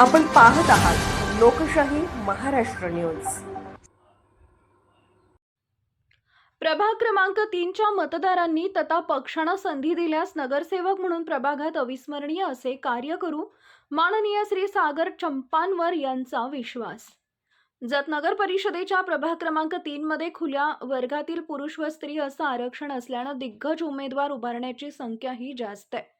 आपण पाहत आहात लोकशाही महाराष्ट्र न्यूज. प्रभाग क्रमांक तीनच्या मतदारांनी तथा पक्षानं संधी दिल्यास नगरसेवक म्हणून प्रभागात अविस्मरणीय असे कार्य करू माननीय श्री सागर चंपानवर यांचा विश्वास. जत नगर परिषदेच्या प्रभाग क्रमांक तीनमध्ये खुल्या वर्गातील पुरुष व स्त्री असं आरक्षण असल्यानं दिग्गज उमेदवार उभारण्याची संख्याही जास्त आहे.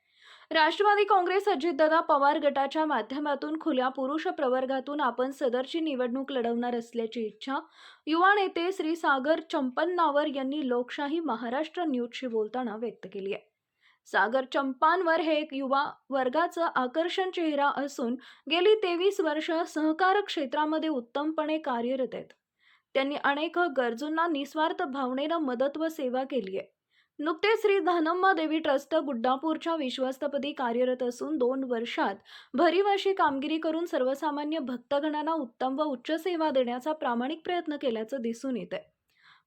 राष्ट्रवादी काँग्रेस अजितदादा पवार गटाच्या माध्यमातून खुल्या पुरुष प्रवर्गातून आपण सदरची निवडणूक लढवणार असल्याची इच्छा. युवा नेते श्री सागर चंपन्नावर यांनी लोकशाही महाराष्ट्र न्यूजशी बोलताना व्यक्त केली आहे. सागर चंपानवर हे एक युवा वर्गाचं आकर्षण चेहरा असून गेली तेवीस वर्ष सहकार क्षेत्रामध्ये उत्तमपणे कार्यरत आहेत. त्यांनी अनेक गरजूंना निस्वार्थ भावनेनं मदत व सेवा केली आहे. नुकतेच श्री धनम्मा देवी ट्रस्ट गुड्डापूरच्या विश्वस्तपदी कार्यरत असून दोन वर्षात भरीव अशी कामगिरी करून सर्वसामान्य भक्तगणांना उत्तम व उच्च सेवा देण्याचा प्रामाणिक प्रयत्न केल्याचं दिसून येत आहे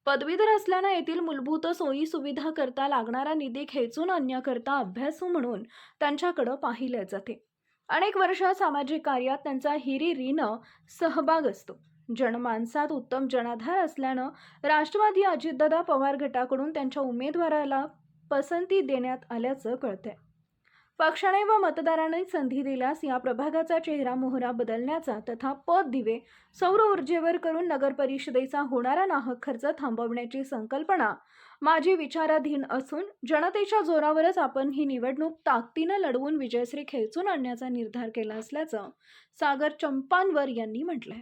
पदवीधर असल्यानं येथील मूलभूत सोयी सुविधा करता लागणारा निधी खेचून आणण्याकरता अभ्यासू म्हणून त्यांच्याकडं पाहिले जाते अनेक वर्ष सामाजिक कार्यात त्यांचा हिरिरीनं सहभाग असतो. जनमानसात उत्तम जनाधार असल्यानं राष्ट्रवादी अजितदादा पवार गटाकडून त्यांच्या उमेदवाराला पसंती देण्यात आल्याचं कळतंय. पक्षाने व मतदारांनी संधी दिल्यास या प्रभागाचा चेहरा मोहरा बदलण्याचा तथा पद दिवे सौर ऊर्जेवर करून नगर परिषदेचा होणारा नाहक खर्च थांबवण्याची संकल्पना माझी विचाराधीन असून जनतेच्या जोरावरच आपण ही निवडणूक ताकदीनं लढवून विजयश्री खेचून आणण्याचा निर्धार केला असल्याचं सागर चंपानवर यांनी म्हटलंय.